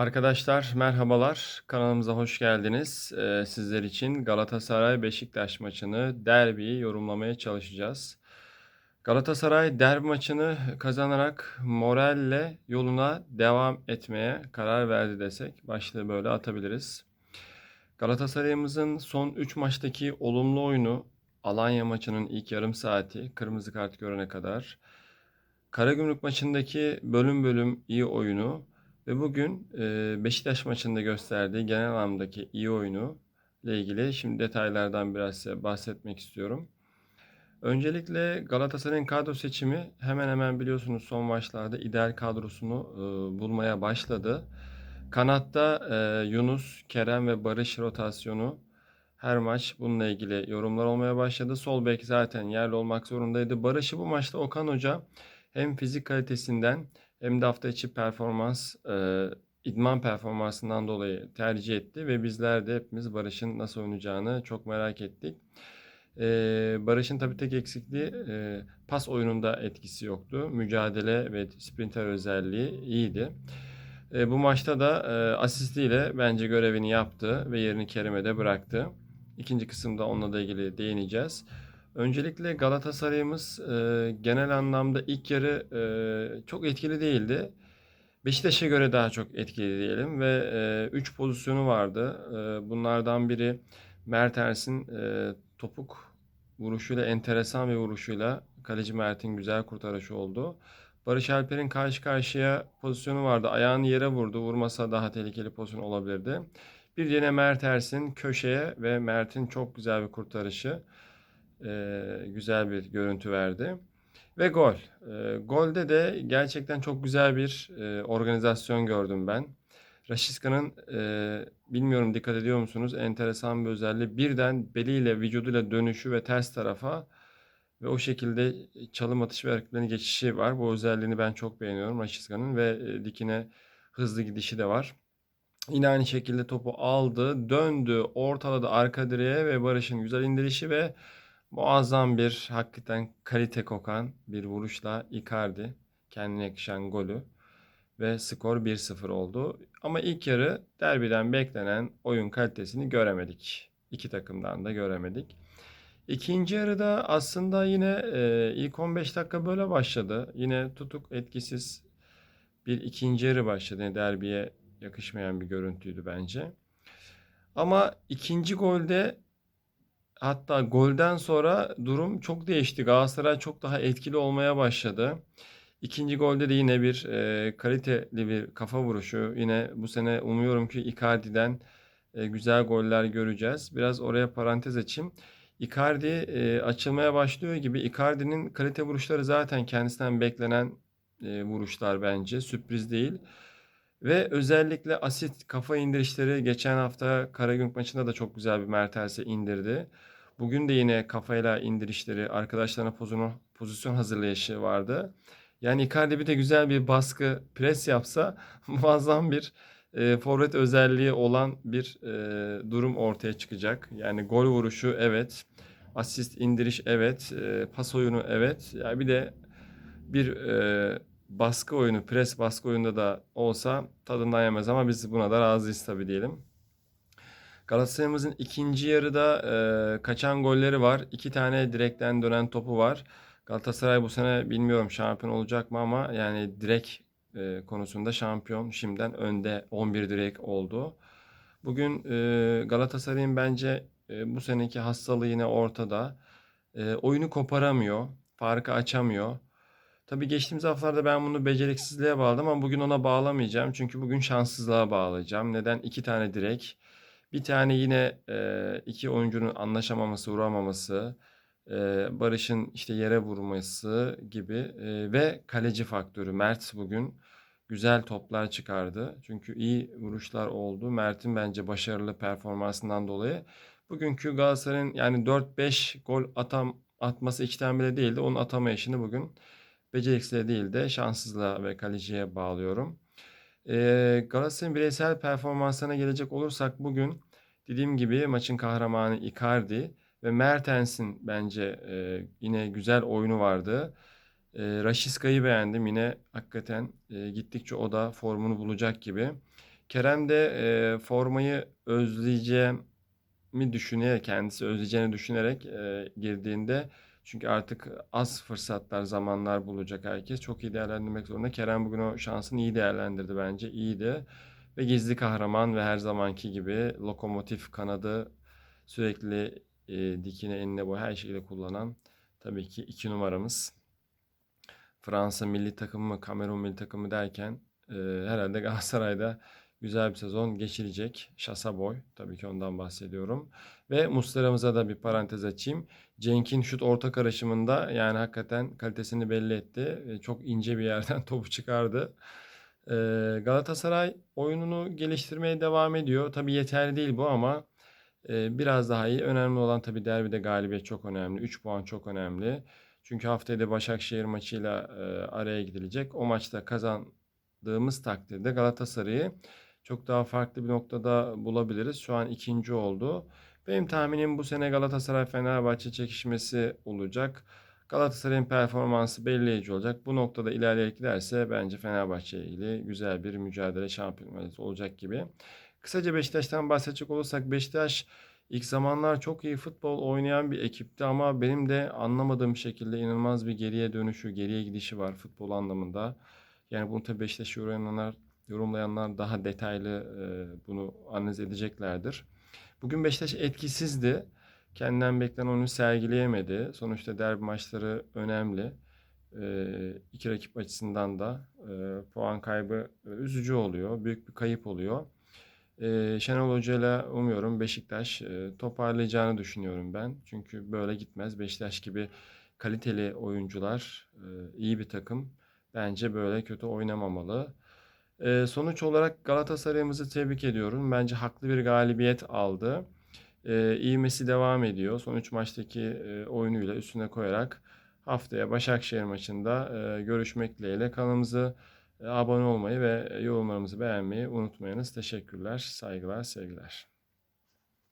Arkadaşlar merhabalar. Kanalımıza hoş geldiniz. Ee, sizler için Galatasaray Beşiktaş maçını, derbiyi yorumlamaya çalışacağız. Galatasaray derbi maçını kazanarak moralle yoluna devam etmeye karar verdi desek başlığı böyle atabiliriz. Galatasaray'ımızın son 3 maçtaki olumlu oyunu Alanya maçının ilk yarım saati kırmızı kart görene kadar Karagümrük maçındaki bölüm bölüm iyi oyunu ve bugün Beşiktaş maçında gösterdiği genel anlamdaki iyi oyunu ile ilgili şimdi detaylardan biraz size bahsetmek istiyorum. Öncelikle Galatasaray'ın kadro seçimi hemen hemen biliyorsunuz son maçlarda ideal kadrosunu bulmaya başladı. Kanatta Yunus, Kerem ve Barış rotasyonu her maç bununla ilgili yorumlar olmaya başladı. Sol bek zaten yerli olmak zorundaydı. Barış'ı bu maçta Okan Hoca hem fizik kalitesinden hem de hafta içi performans, e, idman performansından dolayı tercih etti ve bizler de hepimiz Barış'ın nasıl oynayacağını çok merak ettik. E, Barış'ın tabii tek eksikliği e, pas oyununda etkisi yoktu. Mücadele ve sprinter özelliği iyiydi. E, bu maçta da e, asistiyle bence görevini yaptı ve yerini Kerim'e de bıraktı. İkinci kısımda onunla da ilgili değineceğiz. Öncelikle Galatasaray'ımız e, genel anlamda ilk yarı e, çok etkili değildi. Beşiktaş'a göre daha çok etkili diyelim ve 3 pozisyonu vardı. E, bunlardan biri Mertens'in e, topuk vuruşuyla enteresan bir vuruşuyla kaleci Mert'in güzel kurtarışı oldu. Barış Alper'in karşı karşıya pozisyonu vardı. Ayağını yere vurdu. Vurmasa daha tehlikeli pozisyon olabilirdi. Bir yine Mertens'in köşeye ve Mert'in çok güzel bir kurtarışı e, güzel bir görüntü verdi. Ve gol. E, golde de gerçekten çok güzel bir e, organizasyon gördüm ben. Raşiska'nın e, bilmiyorum dikkat ediyor musunuz enteresan bir özelliği birden beliyle vücuduyla dönüşü ve ters tarafa ve o şekilde çalım atış ve hareketlerin geçişi var. Bu özelliğini ben çok beğeniyorum Raşiska'nın ve e, dikine hızlı gidişi de var. Yine aynı şekilde topu aldı, döndü, ortaladı arka direğe ve Barış'ın güzel indirişi ve Muazzam bir hakikaten kalite kokan bir vuruşla Icardi kendine yakışan golü ve skor 1-0 oldu. Ama ilk yarı derbiden beklenen oyun kalitesini göremedik. İki takımdan da göremedik. İkinci yarıda aslında yine e, ilk 15 dakika böyle başladı. Yine tutuk etkisiz bir ikinci yarı başladı. Yani derbiye yakışmayan bir görüntüydü bence. Ama ikinci golde Hatta golden sonra durum çok değişti. Galatasaray çok daha etkili olmaya başladı. İkinci golde de yine bir e, kaliteli bir kafa vuruşu. Yine bu sene umuyorum ki Icardi'den e, güzel goller göreceğiz. Biraz oraya parantez açayım. Icardi e, açılmaya başlıyor gibi. Icardi'nin kalite vuruşları zaten kendisinden beklenen e, vuruşlar bence. Sürpriz değil. Ve özellikle asit kafa indirişleri geçen hafta Karagümrük maçında da çok güzel bir Mertens'e indirdi. Bugün de yine kafayla indirişleri, arkadaşlarına pozisyon, pozisyon hazırlayışı vardı. Yani Icardi bir de güzel bir baskı, pres yapsa muazzam bir e, forvet özelliği olan bir e, durum ortaya çıkacak. Yani gol vuruşu evet, asist indiriş evet, e, pas oyunu evet. Yani bir de bir e, baskı oyunu, pres baskı oyunda da olsa tadından yemez ama biz buna da razıyız tabii diyelim. Galatasaray'ımızın ikinci yarıda e, kaçan golleri var. İki tane direkten dönen topu var. Galatasaray bu sene bilmiyorum şampiyon olacak mı ama yani direk e, konusunda şampiyon şimdiden önde 11 direk oldu. Bugün e, Galatasaray'ın bence e, bu seneki hastalığı yine ortada. E, oyunu koparamıyor, farkı açamıyor. Tabii geçtiğimiz haftalarda ben bunu beceriksizliğe bağladım ama bugün ona bağlamayacağım. Çünkü bugün şanssızlığa bağlayacağım. Neden? İki tane direk. Bir tane yine e, iki oyuncunun anlaşamaması, vuramaması, e, Barış'ın işte yere vurması gibi e, ve kaleci faktörü. Mert bugün güzel toplar çıkardı. Çünkü iyi vuruşlar oldu. Mert'in bence başarılı performansından dolayı. Bugünkü Galatasaray'ın yani 4-5 gol atam atması içten bile değildi. Onun atamayışını bugün beceriksizliğe değil de şanssızlığa ve kaleciye bağlıyorum. Ee, Galatasaray'ın bireysel performanslarına gelecek olursak bugün dediğim gibi maçın kahramanı Icardi ve Mertens'in bence e, yine güzel oyunu vardı. E, Rashiska'yı beğendim yine hakikaten e, gittikçe o da formunu bulacak gibi. Kerem de, eee, formayı özleyeceğimi düşünerek, kendisi özleyeceğini düşünerek, eee, girdiğinde çünkü artık az fırsatlar, zamanlar bulacak herkes. Çok iyi değerlendirmek zorunda. Kerem bugün o şansını iyi değerlendirdi bence, iyiydi ve gizli kahraman ve her zamanki gibi lokomotif kanadı sürekli, eee, dikine, enine boyu her şekilde kullanan tabii ki 2 numaramız. Fransa milli takımı mı, Kamerun milli takımı derken, eee, herhâlde Galatasaray'da güzel bir sezon geçirecek. Şasa boy, tabii ki ondan bahsediyorum ve Muslera'mıza da bir parantez açayım. Cenk'in şut orta karışımında, yani, hakikaten kalitesini belli etti. Eee, çok ince bir yerden topu çıkardı. Eee, Galatasaray oyununu geliştirmeye devam ediyor. Tabii yeterli değil bu ama, eee, biraz daha iyi. Önemli olan tabii derbide galibiyet çok önemli. 3 puan çok önemli. Çünkü haftaya da Başakşehir maçıyla, araya gidilecek. O maçta kazandığımız takdirde Galatasaray'ı çok daha farklı bir noktada bulabiliriz. Şu an 2'nci oldu. Benim tahminim bu sene Galatasaray-Fenerbahçe çekişmesi olacak. Galatasaray'ın performansı belirleyici olacak. Bu noktada ilerleyerek giderse bence Fenerbahçe ile güzel bir mücadele, şampiyon mücadelesi olacak gibi. Kısaca Beşiktaş'tan bahsedecek olursak Beşiktaş ilk zamanlar çok iyi futbol oynayan bir ekipti ama benim de anlamadığım şekilde inanılmaz bir geriye dönüşü, geriye gidişi var futbol anlamında. Yani bunu tabii Beşiktaş'ı yorumlayanlar yorumlayanlar daha detaylı, bunu analiz edeceklerdir. Bugün Beşiktaş etkisizdi. Kendinden beklenen oyunu sergileyemedi. Sonuçta derbi maçları önemli. 2 rakip açısından da, puan kaybı, üzücü oluyor. Büyük bir kayıp oluyor. Eee, Şenol Hoca'yla umuyorum Beşiktaş, toparlayacağını düşünüyorum ben. Çünkü böyle gitmez. Beşiktaş gibi kaliteli oyuncular, iyi bir takım bence böyle kötü oynamamalı. Eee, sonuç olarak Galatasaray'ımızı tebrik ediyorum. Bence haklı bir galibiyet aldı. Eee, ivmesi devam ediyor. Son 3 maçtaki, eee, oyunuyla üstüne koyarak haftaya Başakşehir maçında, eee, görüşmek dileğiyle. Kanalımıza, eee, abone olmayı ve yorumlarımızı beğenmeyi unutmayınız. Teşekkürler, saygılar, sevgiler.